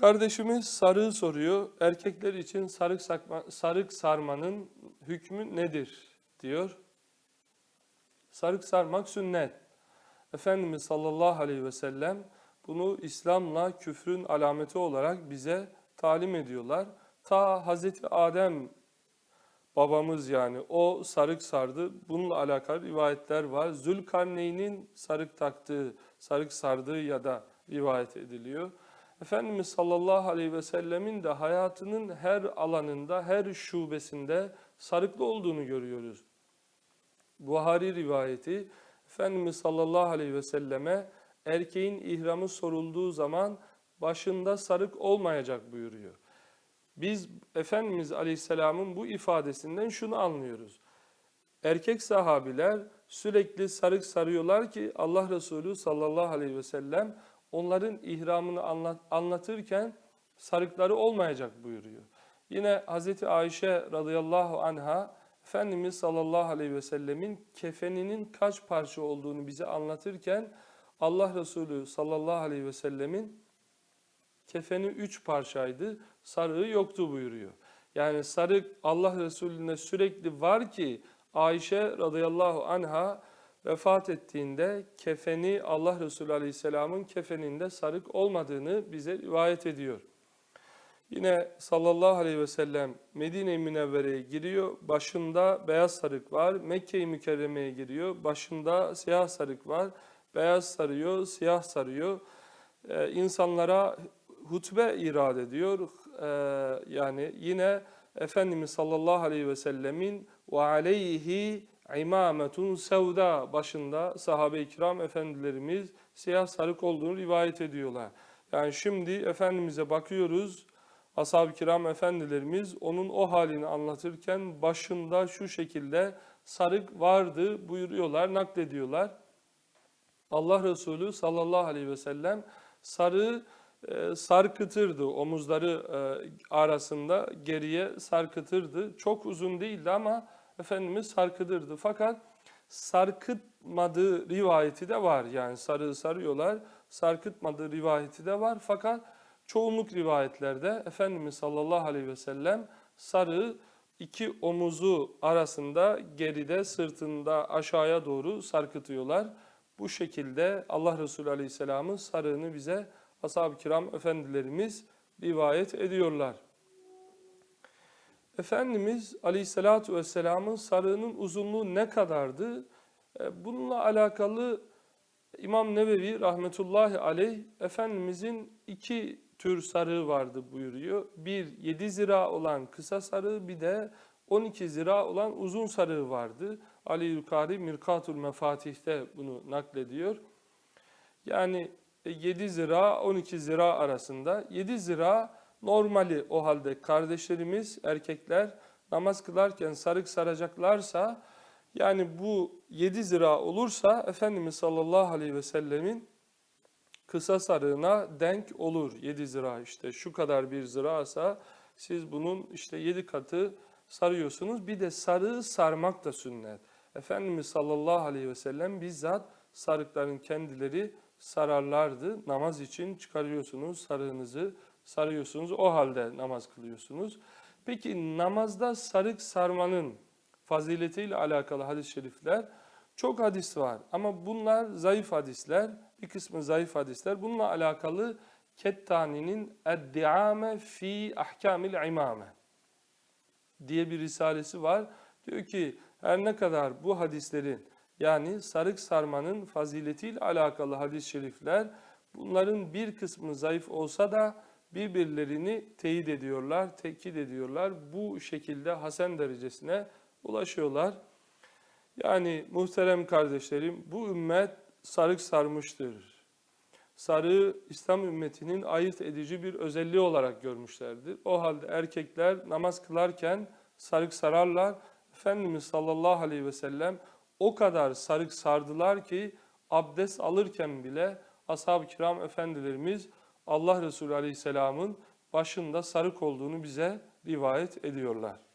Kardeşimiz sarığı soruyor. Erkekler için sarık, sakma, sarık sarmanın hükmü nedir diyor. Sarık sarmak sünnet. Efendimiz sallallahu aleyhi ve sellem bunu İslam'la küfrün alameti olarak bize talim ediyorlar. Ta Hazreti Adem babamız yani o sarık sardı. Bununla alakalı rivayetler var. Zülkarneyn'in sarık taktığı, sarık sardığı ya da rivayet ediliyor. Efendimiz sallallahu aleyhi ve sellemin de hayatının her alanında, her şubesinde sarıklı olduğunu görüyoruz. Buhari rivayeti Efendimiz sallallahu aleyhi ve selleme erkeğin ihramı sorulduğu zaman başında sarık olmayacak buyuruyor. Biz Efendimiz aleyhisselamın bu ifadesinden şunu anlıyoruz. Erkek sahabiler sürekli sarık sarıyorlar ki Allah Resulü sallallahu aleyhi ve sellem onların ihramını anlat, anlatırken sarıkları olmayacak buyuruyor. Yine Hazreti Ayşe radıyallahu anha Efendimiz sallallahu aleyhi ve sellemin kefeninin kaç parça olduğunu bize anlatırken Allah Resulü sallallahu aleyhi ve sellemin kefeni üç parçaydı, sarığı yoktu buyuruyor. Yani sarık Allah Resulüne sürekli var ki Ayşe radıyallahu anha vefat ettiğinde kefeni Allah Resulü aleyhisselamın kefeninde sarık olmadığını bize rivayet ediyor. Yine sallallahu aleyhi ve sellem Medine-i Münevvere'ye giriyor. Başında beyaz sarık var. Mekke-i Mükerreme'ye giriyor. Başında siyah sarık var. Beyaz sarıyor, siyah sarıyor. Ee, insanlara hutbe irad ediyor. Ee, yani yine Efendimiz sallallahu aleyhi ve sellemin ve aleyhi imametun sevda başında sahabe-i kiram efendilerimiz siyah sarık olduğunu rivayet ediyorlar. Yani şimdi Efendimiz'e bakıyoruz. Ashab-ı kiram efendilerimiz onun o halini anlatırken başında şu şekilde sarık vardı buyuruyorlar, naklediyorlar. Allah Resulü sallallahu aleyhi ve sellem sarığı e, sarkıtırdı. Omuzları e, arasında geriye sarkıtırdı. Çok uzun değildi ama Efendimiz sarkıtırdı. Fakat sarkıtmadığı rivayeti de var. Yani sarığı sarıyorlar, sarkıtmadığı rivayeti de var. Fakat çoğunluk rivayetlerde Efendimiz sallallahu aleyhi ve sellem sarığı iki omuzu arasında geride sırtında aşağıya doğru sarkıtıyorlar. Bu şekilde Allah Resulü Aleyhisselam'ın sarığını bize ashab-ı kiram efendilerimiz rivayet ediyorlar. Efendimiz Aleyhisselatü Vesselam'ın sarığının uzunluğu ne kadardı? E, Bununla alakalı İmam Nevevi rahmetullahi aleyh Efendimizin iki tür sarığı vardı buyuruyor. Bir 7 zira olan kısa sarığı bir de 12 zira olan uzun sarığı vardı. Ali Yukari Mirkatul Mefatih'te bunu naklediyor. Yani 7 zira 12 zira arasında 7 zira normali o halde kardeşlerimiz erkekler namaz kılarken sarık saracaklarsa yani bu 7 zira olursa Efendimiz sallallahu aleyhi ve sellemin kısa sarığına denk olur 7 zira işte şu kadar bir zirasa siz bunun işte 7 katı sarıyorsunuz. Bir de sarığı sarmak da sünnet. Efendimiz sallallahu aleyhi ve sellem bizzat sarıkların kendileri sararlardı. Namaz için çıkarıyorsunuz sarığınızı, sarıyorsunuz. O halde namaz kılıyorsunuz. Peki namazda sarık sarmanın faziletiyle alakalı hadis-i şerifler çok hadis var. Ama bunlar zayıf hadisler, bir kısmı zayıf hadisler. Bununla alakalı Kettani'nin Eddiame fi Ahkamil İmame diye bir risalesi var. Diyor ki her ne kadar bu hadislerin yani sarık sarmanın faziletiyle alakalı hadis-i şerifler bunların bir kısmı zayıf olsa da birbirlerini teyit ediyorlar, tekit ediyorlar. Bu şekilde hasen derecesine ulaşıyorlar. Yani muhterem kardeşlerim bu ümmet sarık sarmıştır. Sarığı İslam ümmetinin ayırt edici bir özelliği olarak görmüşlerdir. O halde erkekler namaz kılarken sarık sararlar. Efendimiz sallallahu aleyhi ve sellem o kadar sarık sardılar ki abdest alırken bile ashab-ı kiram efendilerimiz Allah Resulü aleyhisselamın başında sarık olduğunu bize rivayet ediyorlar.